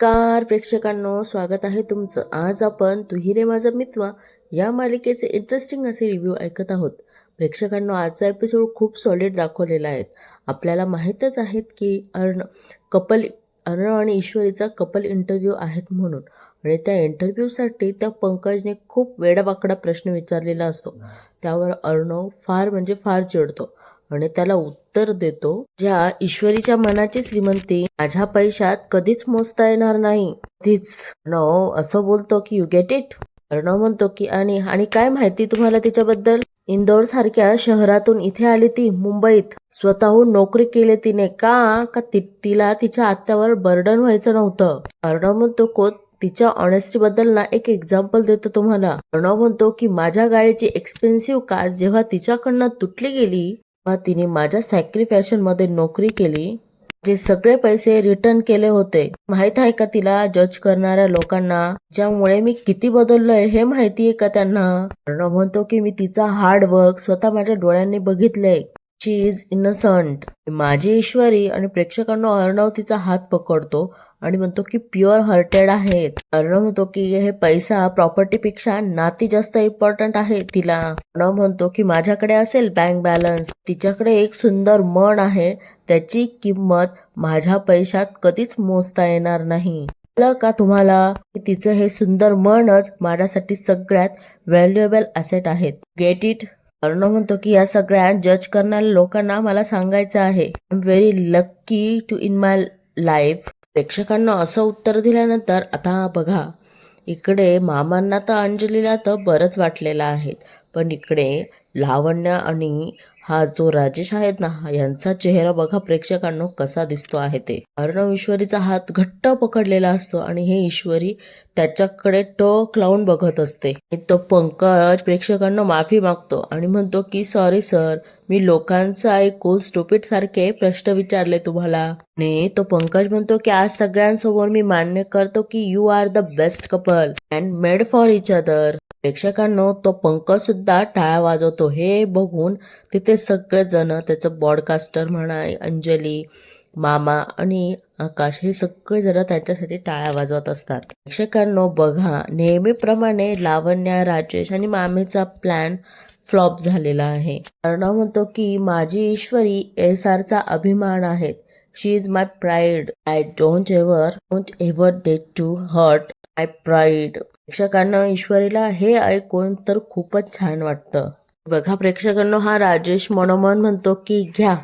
Car प्रेक्षकांनो स्वागत आहे तुमचं. आज आपण तुही रे माझा मित्वा या मालिकेचे इंटरेस्टिंग असे रिव्ह्यू ऐकत आहोत. प्रेक्षकांनो आजचा एपिसोड खूप सॉलिड दाखवलेला आहे. आपल्याला माहीतच आहेत की अर्ण कपल अर्ण आणि ईश्वरीचा कपल इंटरव्ह्यू आहेत म्हणून. आणि त्या इंटरव्ह्यूसाठी त्या पंकजने खूप वेडावाकडा प्रश्न विचारलेला असतो. त्यावर अर्णव फार म्हणजे फार चिडतो. आणि त्याला उत्तर देतो ज्या ईश्वरीच्या मनाची श्रीमंती माझ्या पैशात कधीच मोजता येणार नाही. तीच अर्णव असं बोलतो की यू गेट इट. अर्णव म्हणतो की आणि आणि काय माहिती तुम्हाला तिच्याबद्दल? इंदौर सारख्या शहरातून इथे आली ती मुंबईत. स्वतःहून नोकरी केली तिने का का ति, तिला तिच्या आत्यावर बर्डन व्हायचं नव्हतं? अर्णव म्हणतो को तिच्या ऑनेस्टी बद्दल ना एक एक्झाम्पल देतो तुम्हाला. अर्णव म्हणतो की माझ्या गाडीची एक्सपेन्सिव्ह कार जेव्हा तिच्याकडनं तुटली गेली तेव्हा तिने माझ्या सॅक्रिफॅशनमध्ये नोकरी केली जे सगळे पैसे रिटर्न केले होते. माहीत आहे का तिला जज करणाऱ्या लोकांना ज्यामुळे मी किती बदललोय हे माहितीये का त्यांना? अर्णव म्हणतो की मी तिचा हार्ड वर्क स्वतः माझ्या डोळ्यांनी बघितलंय शी इज इनसंट माझी ईश्वरी आणि प्रेक्षकांना अर्णव तिचा हात पकडतो. आणि म्हणतो की प्युअर हर्टेड आहेत अर्णव म्हणतो की हे पैसा प्रॉपर्टीपेक्षा नाती जास्त इम्पॉर्टंट आहे तिला. अर्णव म्हणतो की माझ्याकडे असेल बँक बॅलन्स तिच्याकडे एक सुंदर मन आहे त्याची किंमत माझ्या पैशात कधीच मोजता येणार नाही. कळलं का तुम्हाला तिचं हे सुंदर मनच माझ्यासाठी सगळ्यात व्हॅल्युएबल असेट आहेत गेट इट अर्णव म्हणतो की या सगळ्या जज करणाऱ्या लोकांना मला सांगायचं आहे. I am very lucky to in my life प्रेक्षकांना असं उत्तर दिल्यानंतर आता बघा इकडे मामांना तर अंजलीला तर बरंच वाटलेलं आहे. पण इकडे लावण्य आणि हा जो राजेश आहेत ना यांचा चेहरा बघा प्रेक्षकांना कसा दिसतो आहे ते. अर्णव ईश्वरीचा हात घट्ट पकडलेला असतो आणि हे ईश्वरी त्याच्याकडे टोक लावून बघत असते. तो पंकज प्रेक्षकांना माफी मागतो आणि म्हणतो की सॉरी सर मी लोकांचं ऐकून स्टुपिट सारखे प्रश्न विचारले तुम्हाला. आणि तो पंकज म्हणतो की आज सगळ्यांसमोर मी मान्य करतो की you are the best couple and made for each other प्रेक्षकांनो तो पंकजसुद्धा टाळ्या वाजवतो. हे बघून तिथे सगळेजण त्याचं बॉडकास्टर म्हणा अंजली मामा आणि आकाश हे सगळे जण त्यांच्यासाठी टाळ्या वाजवत असतात. प्रेक्षकांनो बघा नेहमीप्रमाणे लावण्या राजेश आणि मामेचा प्लॅन फ्लॉप झालेला आहे. अर्णव म्हणतो की माझी ईश्वरी एस आरचा अभिमान आहे she is my pride I don't ever don't ever date to hurt my pride प्रेक्षकांना ईश्वरीला हे ऐकून तर खूपच छान वाटतं. बघा प्रेक्षकांनो हा राजेश मनोमन म्हणतो की घ्या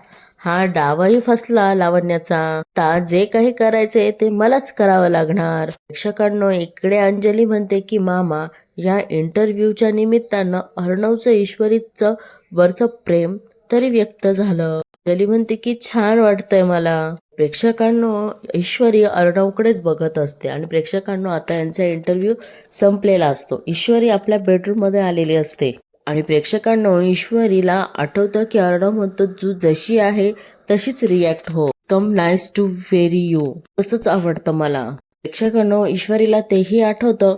हा डावाही फसला लावण्याचा. आता जे काही करायचे ते मलाच करावं लागणार. प्रेक्षकांनो इकडे अंजली म्हणते की मामा या इंटरव्ह्यूच्या निमित्तानं अर्णवचं ईश्वरीचं वरचं प्रेम तरी व्यक्त झालं. गली म्हणते की छान वाटतंय मला. प्रेक्षकांनो ईश्वरी अर्णवकडेच बघत असते आणि प्रेक्षकांनो आता यांचा इंटरव्ह्यू संपलेला असतो. ईश्वरी आपल्या बेडरूममध्ये आलेली असते. आणि प्रेक्षकांनो ईश्वरीला आठवतं की अर्णव म्हणतो तू जशी आहे तशीच रिॲक्ट हो. Come nice to very you तसंच आवडतं मला. प्रेक्षकांनो ईश्वरीला तेही आठवतं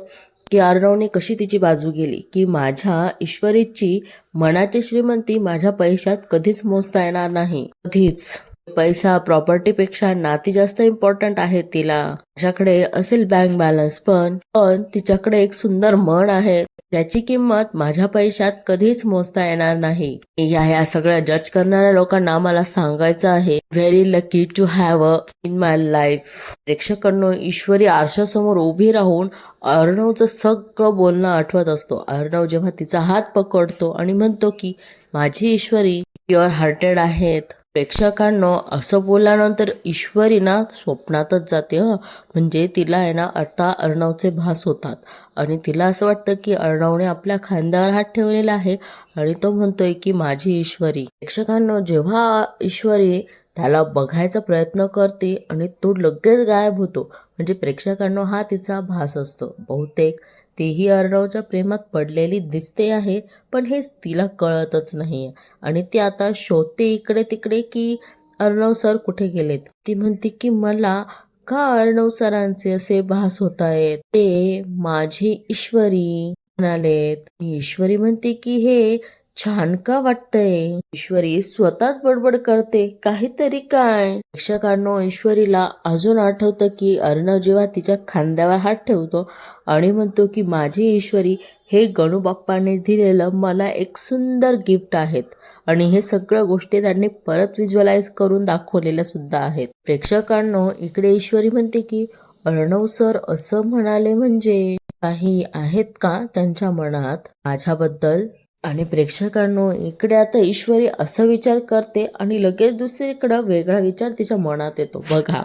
की अर्णवने कशी तिची बाजू गेली की माझ्या ईश्वरीची मनाची श्रीमंती माझ्या पैशात कधीच मोजता येणार नाही. कधीच. पैसा प्रॉपर्टीपेक्षा नाती जास्त इम्पॉर्टंट आहे तिला. तिच्याकडे असेल बँक बॅलन्स पण पण तिच्याकडे एक सुंदर मन आहे. त्याची किंमत माझ्या पैशात कधीच मोजता येणार नाही. या या सगळ्या जज करणाऱ्या लोकांना मला सांगायचं आहे very lucky to have a in my life प्रेक्षकांनो Ishwari आरशासमोर उभी राहून अर्णवचं सगळं बोलणं आठवत असतो. अर्णव जेव्हा तिचा हात पकडतो आणि म्हणतो की माझी ईश्वरी प्युअर हार्टेड आहेत. प्रेक्षकांनो असं बोलल्यानंतर ईश्वरी ना स्वप्नातच जाते हं. म्हणजे तिला आहे ना आता अर्णवचे भास होतात. आणि तिला असं वाटतं की अर्णवने आपल्या खांद्यावर हात ठेवलेला आहे आणि तो म्हणतोय की माझी ईश्वरी. प्रेक्षकांनो जेव्हा ईश्वरी त्याला बघायचा प्रयत्न करते आणि तो लगेच गायब होतो. म्हणजे प्रेक्षकांनो हा तिचा भास असतो. बहुतेक तीही अर्णवच्या प्रेमात पडलेली दिसते आहे पण हेच तिला कळतच नाही आणि ती आता शोधते इकडे तिकडे की अर्णव सर कुठे गेलेत? ती म्हणते की मला का अर्णव सरांचे असे भास होत आहेत ते माझी ईश्वरी म्हणालेत. ईश्वरी म्हणते की हे छान का वाटतंय? ईश्वरी स्वतःच बडबड करते काहीतरी काय? प्रेक्षकांनो ईश्वरीला अजून आठवतं की अर्णव जेव्हा तिच्या खांद्यावर हात ठेवतो आणि म्हणतो की माझी ईश्वरी हे गणूबाप्पाने दिलेलं मला एक सुंदर गिफ्ट आहेत आणि हे सगळं गोष्टी त्यांनी परत विज्युअलाइज करून दाखवलेल्या सुद्धा आहेत. प्रेक्षकांनो इकडे ईश्वरी म्हणते की अर्णव सर असं म्हणाले म्हणजे काही आहेत का त्यांच्या मनात? माझ्याबद्दल आणि प्रेक्षकांनो इकडे आता ईश्वरी असा विचार करते आणि लगेच दुसरीकडं वेगळा विचार तिच्या मनात येतो. बघा.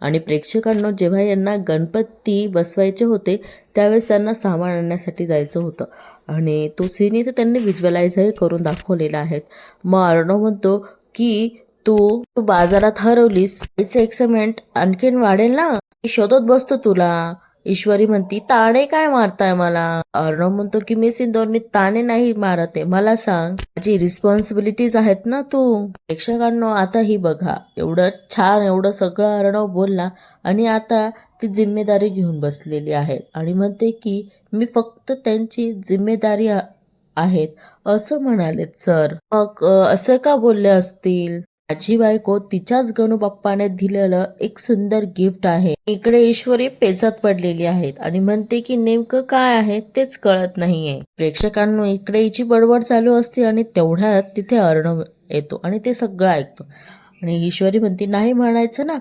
आणि प्रेक्षकांनो जेव्हा यांना गणपती बसवायचे होते त्यावेळेस त्यांना सामान आणण्यासाठी जायचं होतं. आणि तो सीन तर त्यांनी व्हिज्युअलाइजही करून दाखवलेला आहे. मग अर्णव म्हणतो की तू तू बाजारात हरवलीस. एक्साइटमेंट आणखीन वाढेल ना? मी शोधत बसतो तुला. ईश्वरी म्हणती ताणे काय मारताय मला? अर्णव म्हणतो की मी सिंदोरनी ताणे नाही मारत आहे. मला सांग माझी रिस्पॉन्सिबिलिटीज आहेत ना तू? प्रेक्षकांनो आता ही बघा. एवढं छान एवढं सगळं अर्णव बोलला आणि आता ती जिम्मेदारी घेऊन बसलेली आहे. आणि म्हणते की मी फक्त त्यांची जिम्मेदारी आहेत. असं म्हणालेत सर. मग असं का बोलले असतील? माझी बायको तिच्याच गणूबाप्पाने दिलेलं एक सुंदर गिफ्ट आहे. इकडे ईश्वरी पेचात पडलेली आहेत आणि म्हणते की नेमकं काय आहे तेच कळत नाहीये. प्रेक्षकांनो इकडे हिची बडबड चालू असते आणि तेवढ्यात तिथे अर्णव येतो आणि ते सगळं ऐकतो. आणि ईश्वरी म्हणते नाही म्हणायचं ना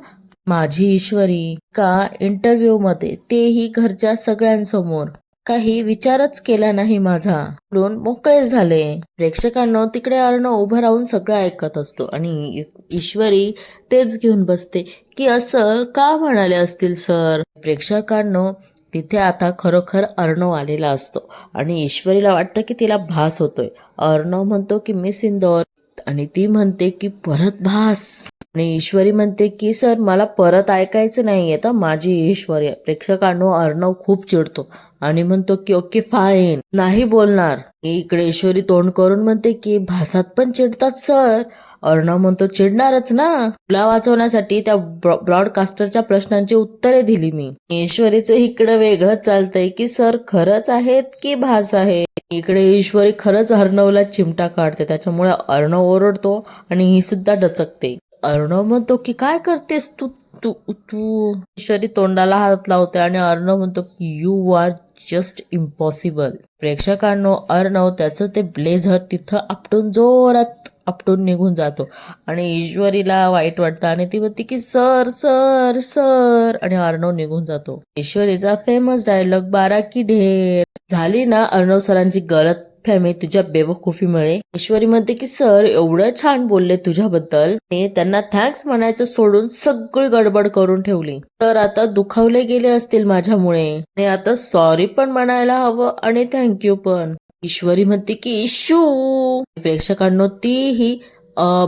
माझी ईश्वरी का इंटरव्ह्यू मध्ये तेही घरच्या सगळ्यांसमोर काही विचारच केला नाही माझा. म्हणून मोकळे झाले. प्रेक्षकांनो तिकडे अर्णव उभं राहून सगळं ऐकत असतो आणि ईश्वरी तेच घेऊन बसते की असं का म्हणाले असतील सर? प्रेक्षकांनो तिथे आता खरोखर अर्णव आलेला असतो आणि ईश्वरीला वाटतं की तिला भास होतोय. अर्णव म्हणतो की मिस इंदौर. आणि ती म्हणते की परत भास. आणि ईश्वरी म्हणते की सर मला परत ऐकायचं नाही तर माझी ईश्वरी आहे." प्रेक्षकांनो अर्णव खूप चिडतो आणि म्हणतो की ओके फाईन नाही बोलणार. इकडे ईश्वरी तोंड करून म्हणते की भासात पण चिडतात सर. अर्णव म्हणतो चिडणारच ना. तुला वाचवण्यासाठी त्या ब्रॉडकास्टरच्या प्रश्नांची उत्तरे दिली मी. ईश्वरीचं इकडे वेगळंच चालतंय की सर खरंच आहेत की भास आहे इकडे ईश्वरी खरंच अर्णवला चिमटा काढते. त्याच्यामुळे अर्णव ओरडतो आणि ही सुद्धा डचकते. अर्णव म्हणतो की काय करतेस तू? तू तू ईश्वरी तोंडाला हात लावते आणि अर्णव म्हणतो की यू आर जस्ट इम्पॉसिबल प्रेक्षकांनो अर्णव त्याचं ते ब्लेझर तिथं आपटून जोरात आपटून निघून जातो. आणि ईश्वरीला वाईट वाटतं आणि ती म्हणते की सर सर सर. आणि अर्णव निघून जातो. ईश्वरीचा फेमस डायलॉग बारा की ढेर. झाली ना अर्णव सरांची गळत? फॅमी तुझ्या बेवकूफीमुळे. ईश्वरी म्हणते की सर एवढं छान बोलले तुझ्याबद्दल. त्यांना थँक्स म्हणायचं सोडून सगळी गडबड करून ठेवली. तर आता दुखावले गेले असतील माझ्यामुळे. आणि आता सॉरी पण म्हणायला हवं आणि थँक्यू पण. ईश्वरी म्हणते की इशू प्रेक्षकांनो तीही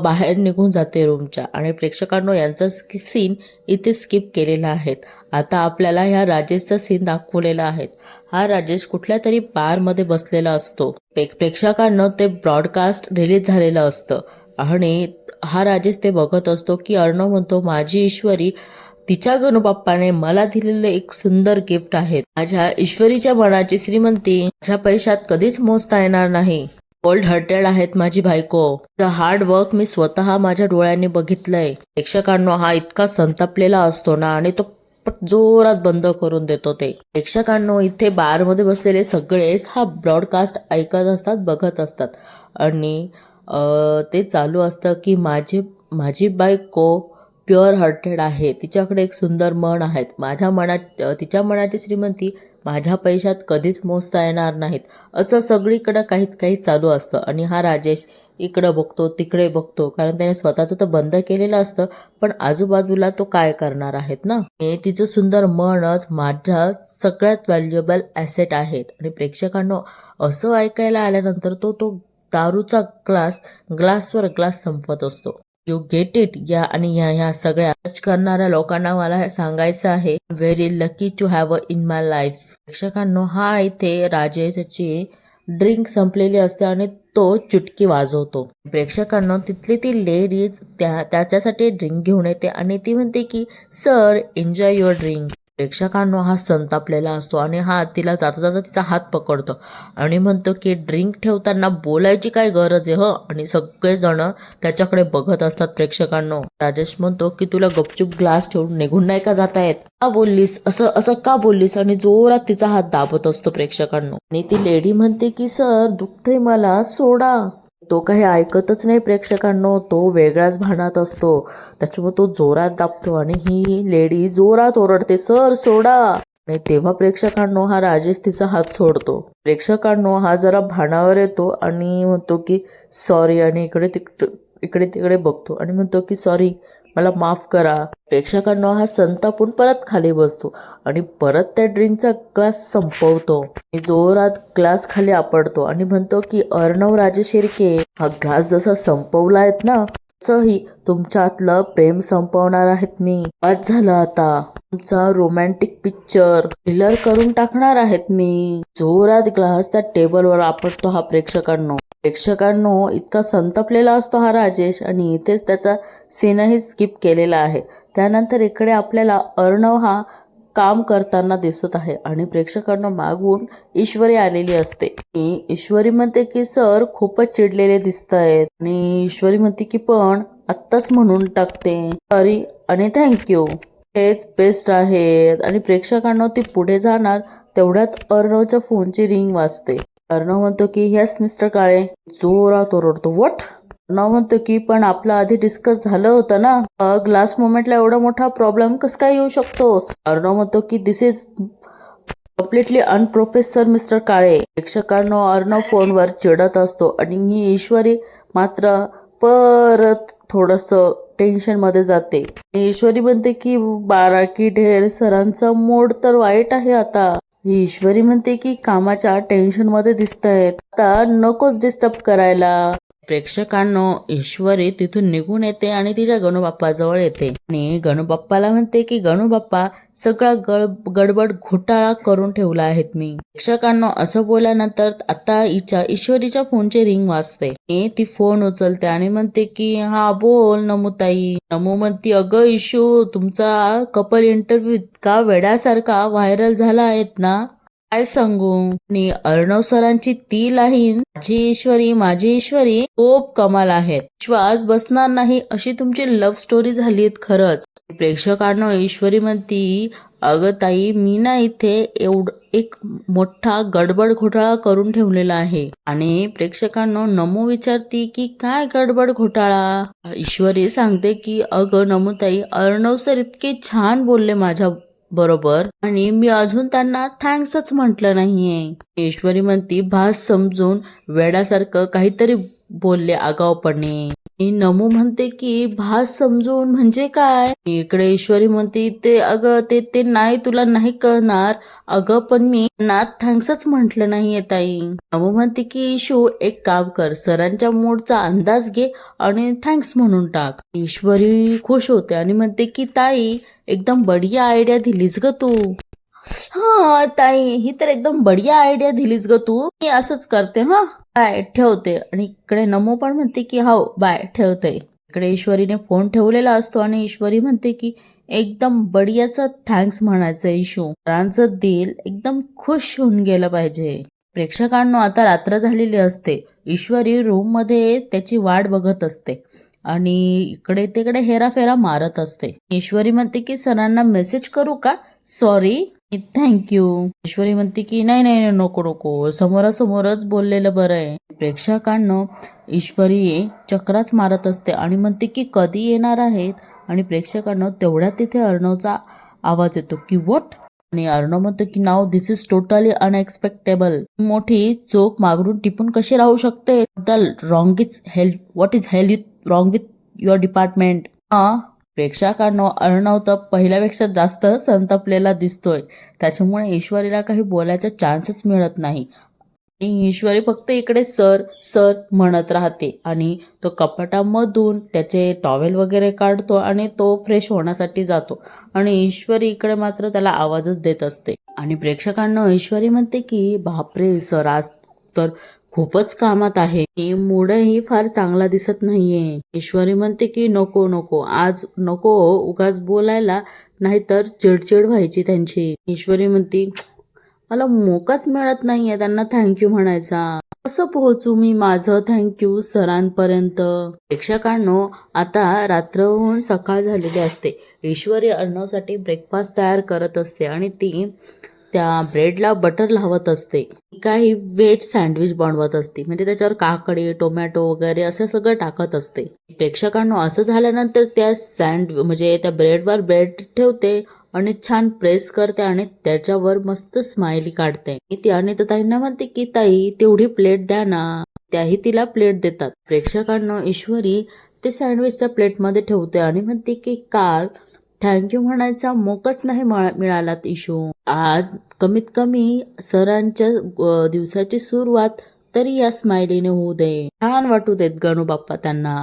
बाहेर निघून जाते रूमच्या आणि प्रेक्षकांनो यांचा सीन इथे स्किप केलेला आहे. आता आपल्याला ह्या राजेशचा सीन दाखवलेला आहे. हा राजेश कुठल्या तरी बारमध्ये बसलेला असतो. प्रेक्षकांना ते ब्रॉडकास्ट रिलीज झालेलं असतं. आणि हा राजेश ते बघत असतो की अर्णव म्हणतो माझी ईश्वरी तिच्या गणुबाप्पाने मला दिलेले एक सुंदर गिफ्ट आहे. माझ्या ईश्वरीच्या मनाची श्रीमंती. माझ्या पैशात कधीच मोजता येणार नाही. कोल्ड हर्टेड आहेत माझी बायको. हार्ड वर्क मी स्वतः माझ्या डोळ्यांनी बघितलंय. प्रेक्षकांना हा इतका संतापलेला असतो ना आणि तो जोरात बंद करून देतो ते. प्रेक्षकांनो इथे बारमध्ये बसलेले सगळेच हा ब्रॉडकास्ट ऐकत असतात बघत असतात. आणि ते चालू असतं की माझे माझी बायको प्युअर हार्टेड आहे. तिच्याकडे एक सुंदर मन आहेत. माझ्या मनात तिच्या मनाची श्रीमंती माझ्या पैशात कधीच मोजता येणार नाहीत. असं सगळीकडं काहीत काही चालू असतं. आणि हा राजेश इकडं बघतो तिकडे बघतो. कारण त्याने स्वतःचं तर बंद केलेलं असतं. पण आजूबाजूला तो काय करणार आहेत ना? हे तिचं सुंदर मनच माझ्या सगळ्यात व्हॅल्युएबल ॲसेट आहेत. आणि प्रेक्षकांना असं ऐकायला आल्यानंतर तो तो दारूचा ग्लास ग्लासवर ग्लास संपवत असतो. यू गेट इट या आणि या ह्या सगळ्या टच करणाऱ्या लोकांना मला हे सांगायचं आहे. Very lucky to have a in my life प्रेक्षकांनो हा इथे राजेशची ड्रिंक संपलेली असते आणि तो चुटकी वाजवतो. प्रेक्षकांनो तिथली ती लेडीज त्या त्याच्यासाठी ड्रिंक घेऊन येते आणि ती म्हणते की सर एन्जॉय युअर ड्रिंक प्रेक्षकांनो हा संतापलेला असतो आणि हा तिला जाता जाता तिचा हात पकडतो. आणि म्हणतो की ड्रिंक ठेवताना बोलायची काय गरज आहे ह? आणि सगळेजण त्याच्याकडे बघत असतात प्रेक्षकांनो. राजेश म्हणतो की तुला गपचूप ग्लास ठेवून निघून नाही का जाता येत? का बोललीस? असं असं का बोललीस? आणि जोरात तिचा हात दाबत असतो प्रेक्षकांनो. आणि ती लेडी म्हणते की सर दुखतंय मला सोडा. तो काही ऐकतच नाही प्रेक्षकांनो तो वेगळ्याच भानात असतो. त्याच्यामुळे तो जोरात दाबतो आणि ही लेडी जोरात ओरडते सर सोडा. आणि तेव्हा प्रेक्षकांनो हा राजेश तिचा हात सोडतो. प्रेक्षकांनो हा जरा भानावर येतो आणि म्हणतो की सॉरी. आणि इकडे तिकडे इकडे तिकडे बघतो आणि म्हणतो की सॉरी. मला माफ करा. प्रेक्षकांनो हा संतापून परत खाली बसतो आणि परत त्या ड्रिंकचा ग्लास संपवतो. जोरात ग्लास खाली आपडतो आणि म्हणतो की अर्णव राजे शिर्के हा ग्लास जसा संपवला आहेत ना तसंही तुमच्यातलं प्रेम संपवणार आहेत मी. आज झालं आता. तुमचा रोमॅन्टिक पिक्चर किलर करून टाकणार आहेत मी. जोरात ग्लास त्या टेबलवर आपटतो हा प्रेक्षकांनो. प्रेक्षकांनो इतका संतपलेला असतो हा राजेश आणि इथेच त्याचा सीनही स्किप केलेला आहे. त्यानंतर इकडे आपल्याला अर्णव हा काम करताना दिसत आहे आणि प्रेक्षकांना मागून ईश्वरी आलेली असते. आणि ईश्वरी म्हणते की सर खूपच चिडलेले दिसत आहेत आणि ईश्वरी म्हणते की पण आत्ताच म्हणून टाकते. सॉरी आणि थँक्यू हेच बेस्ट आहेत. आणि प्रेक्षकांना ती पुढे जाणार तेवढ्यात अर्णवच्या फोनची रिंग वाजते. अर्णव म्हणतो की येस मिस्टर काळे. जोरात ओरडतो. वट? अर्णव म्हणतो की पण आपलं आधी डिस्कस झालं होतं ना. ग्लास मोमेंटला एवढा मोठा प्रॉब्लेम कसं काय येऊ शकतोस? अर्णव म्हणतो की this is completely unprofessional mister Kale. प्रेक्षकांनो Arnav फोनवर चिडत असतो आणि ही ईश्वरी मात्र परत थोडस टेन्शनमध्ये जाते. ईश्वरी म्हणते की बाराकी ढेर सरांचा मोड तर वाईट आहे आता. ही ईश्वरी म्हणते की कामाच्या टेन्शनमध्ये दिसत आहेत आता नकोच डिस्टर्ब करायला. प्रेक्षकांनो ईश्वरी तिथून निघून येते आणि तिच्या गणूबाप्पाजवळ येते. आणि गणूबाप्पाला म्हणते की गणूबाप्पा सगळा गड गडबड घोटाळा करून ठेवला आहेत मी. प्रेक्षकांनो असं बोलल्यानंतर आता हिच्या ईश्वरीच्या फोनचे रिंग वाजते. ती फोन उचलते आणि म्हणते की हा बोल नमुताई. नमू म्हणती अगं इशू तुमचा कपल इंटरव्ह्यू इतका वेड्यासारखा व्हायरल झाला आहेत ना. काय सांगू? आणि अर्णव सरांची ती लाईन माझी ईश्वरी माझी ईश्वरी खूप कमाल आहेत. श्वास बसणार नाही अशी तुमची लव्ह स्टोरी झाली खरंच. प्रेक्षकांना ईश्वरी म्हणती अगं ताई मी ना इथे एवढ एक मोठा गडबड घोटाळा करून ठेवलेला आहे. आणि प्रेक्षकांना नमो विचारती की काय गडबड घोटाळा? ईश्वरी सांगते की अगं नमोताई अर्णव सर इतके छान बोलले माझ्या बरोबर. आणि मी अजून त्यांना थँक्सच म्हटलं नाहीये. ईश्वरी म्हणती भास समजून वेड्यासारखं काहीतरी बोलले आगावपणे मी नमू म्हणते की भास समजून म्हणजे काय? इकडे ईश्वरी म्हणते ते अगं ते ते नाही तुला नाही कळणार. अगं पण मी नाथ थँक्सच म्हटलं नाहीये ताई. नमू म्हणते की इशू एक काम कर. सरांच्या मूडचा अंदाज घे आणि थँक्स म्हणून टाक. ईश्वरी खुश होते आणि म्हणते की ताई एकदम बढिया आयडिया दिलीस ग तू. हा ताई ही तर एकदम बढिया आयडिया दिलीस ग तू. मी असंच करते हा. बाय ठेवते. आणि इकडे नमो पण म्हणते की हो बाय ठेवते. इकडे ईश्वरीने फोन ठेवलेला असतो आणि ईश्वरी म्हणते की एकदम बडियाचं थँक्स म्हणायचं इशू रांचं दिल एकदम खुश होऊन गेलं पाहिजे. प्रेक्षकांना आता रात्र झालेली असते. ईश्वरी रूममध्ये त्याची वाट बघत असते. आणि इकडे तिकडे हेराफेरा मारत असते. ईश्वरी म्हणते की सरांना मेसेज करू का? सॉरी थँक्यू ईश्वरी म्हणते की नाही नाही नाही, नको नको. समोरासमोरच बोललेलं बरं आहे. प्रेक्षकांना ईश्वरी चक्राच मारत असते आणि म्हणते की कधी येणार आहेत? आणि प्रेक्षकांना तेवढ्यात तिथे अर्णवचा आवाज येतो की वॉट आणि अर्णव म्हणतो की now this is totally unexpectable मोठी चोख मागरून टिपून कशी राहू शकते? The wrong is help what is help wrong with your department हा प्रेक्षकांनो अर्णव तर पहिल्यापेक्षा जास्त संतपलेला दिसतोय. त्याच्यामुळे ईश्वरीला काही बोलायचा चान्सच मिळत नाही. आणि ईश्वरी फक्त इकडे सर सर म्हणत राहते आणि तो कपाटामधून त्याचे टॉवेल वगैरे काढतो आणि तो फ्रेश होण्यासाठी जातो. आणि ईश्वरी इकडे मात्र त्याला आवाजच देत असते. आणि प्रेक्षकांना ईश्वरी म्हणते की बापरे सर आज तर खूपच कामात आहे. ही मूडही फार चांगला दिसत नाहीये. ईश्वरी म्हणते की नको नको. आज नको उगाच बोलायला नाहीतर चिडचिड व्हायची त्यांची. ईश्वरी म्हणते मला मोकाच मिळत नाहीये त्यांना थँक्यू म्हणायचा. कसं पोहोचू मी माझं थँक्यू सरांपर्यंत? प्रेक्षकांनो आता रात्र होऊन सकाळ झालेली असते. ईश्वरी अर्णवसाठी ब्रेकफास्ट तयार करत असते आणि ती त्या ब्रेडला बटर लावत असते. काही व्हेज सँडविच बनवत असते. म्हणजे त्याच्यावर काकडी टोमॅटो वगैरे असं सगळं टाकत असते. प्रेक्षकांनो असं झाल्यानंतर त्या सँड म्हणजे त्या ब्रेडवर ब्रेड ठेवते आणि छान प्रेस करते आणि त्याच्यावर मस्त स्माइली काढते. ती आणि तर ताईंना म्हणते की ताई तेवढी प्लेट द्या ना. त्याही तिला प्लेट देतात. प्रेक्षकांना ईश्वरी ते सँडविचच्या प्लेटमध्ये ठेवते आणि म्हणते की काल थँक्यू म्हणायचा मोकच नाही मिळाला मिळालात इशू आज कमीत कमी सरांच्या दिवसाची सुरुवात तरी या स्माइलीने होऊ दे. छान वाटू देत गणू बाप्पा त्यांना.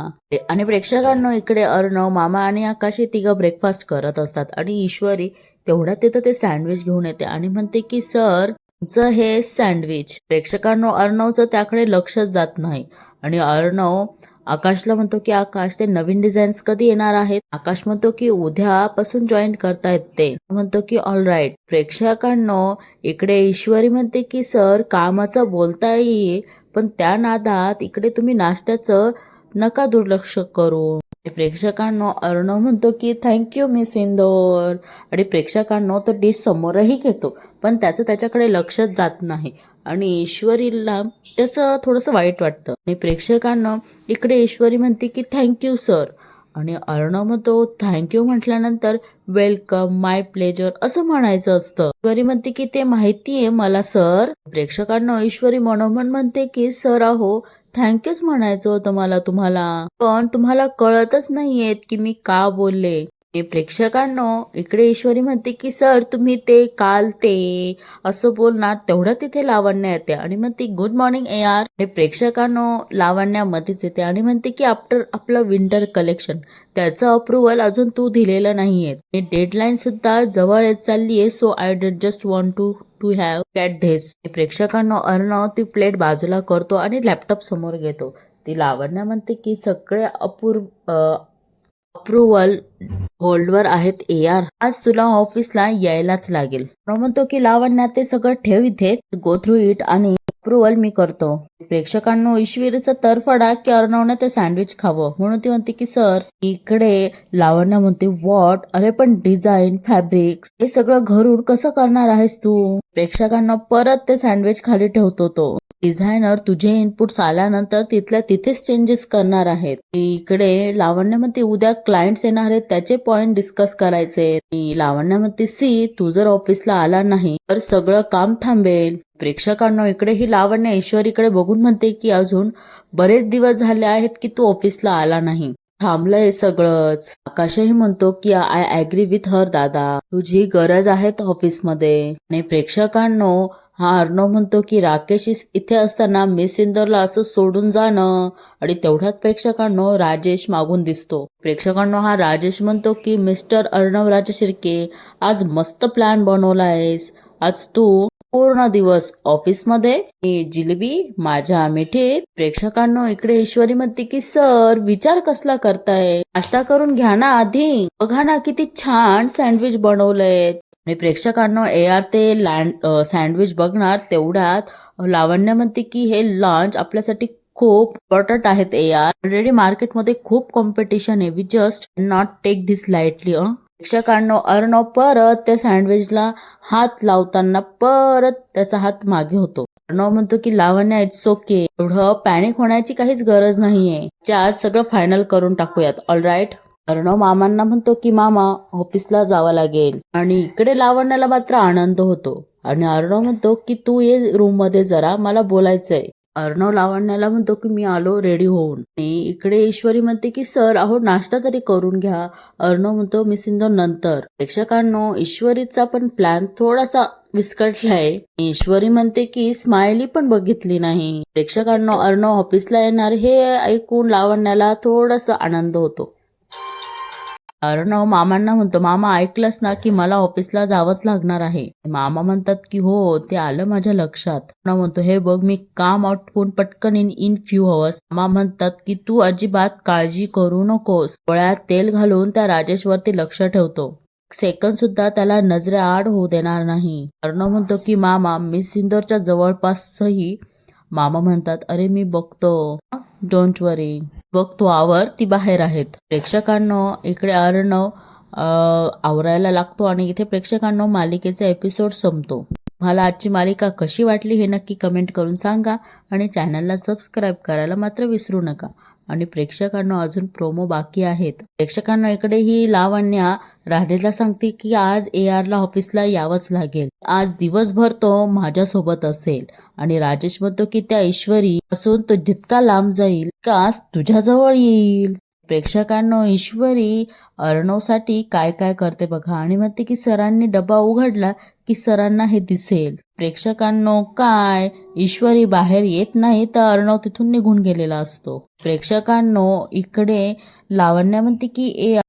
आणि प्रेक्षकांना इकडे अर्णव मामा आणि आकाश हे तिघं ब्रेकफास्ट करत असतात. आणि ईश्वरी तेवढ्यात तिथं ते सँडविच घेऊन येते आणि म्हणते की सर तुमचं हे सँडविच प्रेक्षकांनो अर्णवचं त्याकडे लक्षच जात नाही. आणि अर्णव आकाशला म्हणतो की आकाश ते नवीन डिझाईन्स कधी येणार आहेत? आकाश म्हणतो की उद्यापासून जॉईन करतायत ते. म्हणतो की ऑल राईट प्रेक्षकांनो इकडे ईश्वरी म्हणते की सर कामाचं बोलता येईल पण त्या नादात इकडे तुम्ही नाश्त्याचं नका दुर्लक्ष करू. प्रेक्षकांनो अर्णव म्हणतो की थँक्यू मिस इंदोर आणि प्रेक्षकांनो तो डिश समोरही घेतो पण त्याचं त्याच्याकडे लक्षच जात नाही. आणि ईश्वरीला त्याचं थोडंसं वाईट वाटतं. आणि प्रेक्षकांना इकडे ईश्वरी म्हणते की थँक्यू सर आणि अर्णव म्हणतो थँक्यू म्हटल्यानंतर वेलकम माय प्लेजर असं म्हणायचं असतं. ईश्वरी म्हणते की ते माहिती आहे मला सर प्रेक्षकांना ईश्वरी मनोमन म्हणते की सर अहो थँक्यूच म्हणायचं होतं मला तुम्हाला. पण तुम्हाला कळतच नाहीयेत की मी का बोलले. प्रेक्षकांनो इकडे ईश्वरी म्हणते की सर तुम्ही ते काल ते असं बोलणार तेवढं तिथे लावण्या येते आणि म्हणते गुड मॉर्निंग ए आर. हे प्रेक्षकांनो लावण्यामध्येच येते. आणि म्हणते की आफ्टर आपलं विंटर कलेक्शन त्याचं अप्रुव्हल अजून तू दिलेलं नाहीये डेडलाईन सुद्धा जवळ येत चालली आहे so I did just want to to have cat this. प्रेक्षकांनो Arnav ती प्लेट बाजूला करतो आणि लॅपटॉप समोर घेतो. ती लावण्या म्हणते की सगळे अपूर्व अप्रुव्हल होल्डवर आहेत ए आर आज तुला ऑफिसला यायलाच लागेल. म्हणतो की लावण्या ते सगळं ठेव इथे. गो थ्रू इट आणि अप्रुव्हल मी करतो. प्रेक्षकांनो ईश्वरीचा तरफडा की अर्णवने ते सँडविच खावं. म्हणून ती म्हणते की सर इकडे लावण्या म्हणते वॉट अरे पण डिझाईन फॅब्रिक्स हे सगळं घरून कसं करणार आहेस तू? प्रेक्षकांना परत ते सँडविच खाली ठेवतो तो. डिझायनर तुझे इनपुट्स आल्यानंतर तिथल्या तिथेच चेंजेस करणार आहेत. इकडे लावण्यामध्ये उद्या क्लायंट्स येणार आहेत त्याचे पॉइंट डिस्कस करायचे लावण्यामध्ये सी तू जर ऑफिसला आला नाही तर सगळं काम थांबेल. प्रेक्षकांना इकडे ही लावण्य ईश्वरीकडे बघून म्हणते की अजून बरेच दिवस झाले आहेत की तू ऑफिसला आला नाही. थांबलंय सगळंच. आकाशही म्हणतो की आय ऍग्री विथ हर दादा. तुझी गरज आहे ऑफिसमध्ये आणि प्रेक्षकांनो हा अर्णव म्हणतो की राकेश इस- इथे असताना मिस इंदरला असं सोडून जाणं आणि तेवढ्यात प्रेक्षकांनो राजेश मागून दिसतो. प्रेक्षकांनो हा राजेश म्हणतो की मिस्टर अर्णव राजा शिर्के आज मस्त प्लॅन आहेस आज तू पूर्ण दिवस ऑफिसमध्ये ही जिलेबी माझ्या मिठीत प्रेक्षकांनो इकडे ईश्वरी म्हणते की सर विचार कसला करताय? नाश्ता करून घ्या ना आधी. बघा ना किती छान सँडविच बनवलंय. आणि प्रेक्षकांना ए आर ते लँड सँडविच बघणार तेवढ्यात लावण्य म्हणते की हे लॉन्च आपल्यासाठी खूप इम्पॉर्टंट आहेत ए आर ऑलरेडी मार्केटमध्ये खूप कॉम्पिटिशन आहे. We just not take this lightly a प्रेक्षकांनो Arnav परत त्या सँडविचला हात लावताना परत त्याचा हात मागे होतो. अर्णव म्हणतो की लावण्या इट्स ओके एवढं पॅनिक होण्याची काहीच गरज नाहीये. च्या आज सगळं फायनल करून टाकूयात. ऑल राईट अर्णव मामांना म्हणतो की मामा ऑफिसला जावं लागेल. आणि इकडे लावण्याला मात्र आनंद होतो. आणि अर्णव म्हणतो की तू ये रूममध्ये जरा मला बोलायचंय. अर्णव लावण्याला म्हणतो की मी आलो रेडी होऊन. आणि इकडे ईश्वरी म्हणते की सर अहो नाश्ता तरी करून घ्या. अर्णव म्हणतो मी सिंधो नंतर. प्रेक्षकांनो ईश्वरीचा पण प्लॅन थोडासा विस्कटलाय ईश्वरी म्हणते की स्माइली पण बघितली नाही. प्रेक्षकांनो अर्णव ऑफिसला येणार हे ऐकून लावण्याला थोडासा आनंद होतो. अर्णव मामांना म्हणतो मामा ऐकलंस ना की मला ऑफिसला जावंच लागणार आहे. मामा म्हणतात की हो ते आलं माझ्या लक्षात. अर्णव म्हणतो हे बघ मी काम आटपून पटकन इन इन फ्यू हवर्स मामा म्हणतात की तू अजिबात काळजी करू नकोस. गोळ्यात तेल घालून त्या राजेशवरती लक्ष ठेवतो. सेकंद सुद्धा त्याला नजरे आड होऊ देणार नाही. अर्णव म्हणतो की मामा मिस सिंदोरच्या जवळपासही मामा म्हणतात अरे मी बघतो. डोंट वरी बघतो आवर ती बाहेर आहेत. प्रेक्षकांनो इकडे अर्णव आवरायला लागतो आणि इथे प्रेक्षकांनो मालिकेचा एपिसोड संपतो. मला आजची मालिका कशी वाटली हे नक्की कमेंट करून सांगा आणि चॅनलला सबस्क्राईब करायला मात्र विसरू नका. आणि प्रेक्षकांना अजून प्रोमो बाकी आहेत. प्रेक्षकांना इकडे ही लावण्या राधेला सांगते की आज ए आरला ऑफिसला यावंच लागेल. आज दिवसभर तो माझ्यासोबत असेल. आणि राजेश म्हणतो की त्या ईश्वरी असून तो जितका लांब जाईल का तुझ्याजवळ येईल. प्रेक्षकांनो ईश्वरी अर्णवसाठी काय काय करते बघा. आणि म्हणते की सरांनी डबा उघडला की सरांना हे दिसेल. प्रेक्षकांनो काय? ईश्वरी बाहेर येत नाही तर अर्णव तिथून निघून गेलेला असतो. प्रेक्षकांनो इकडे लावण्या म्हणते की ए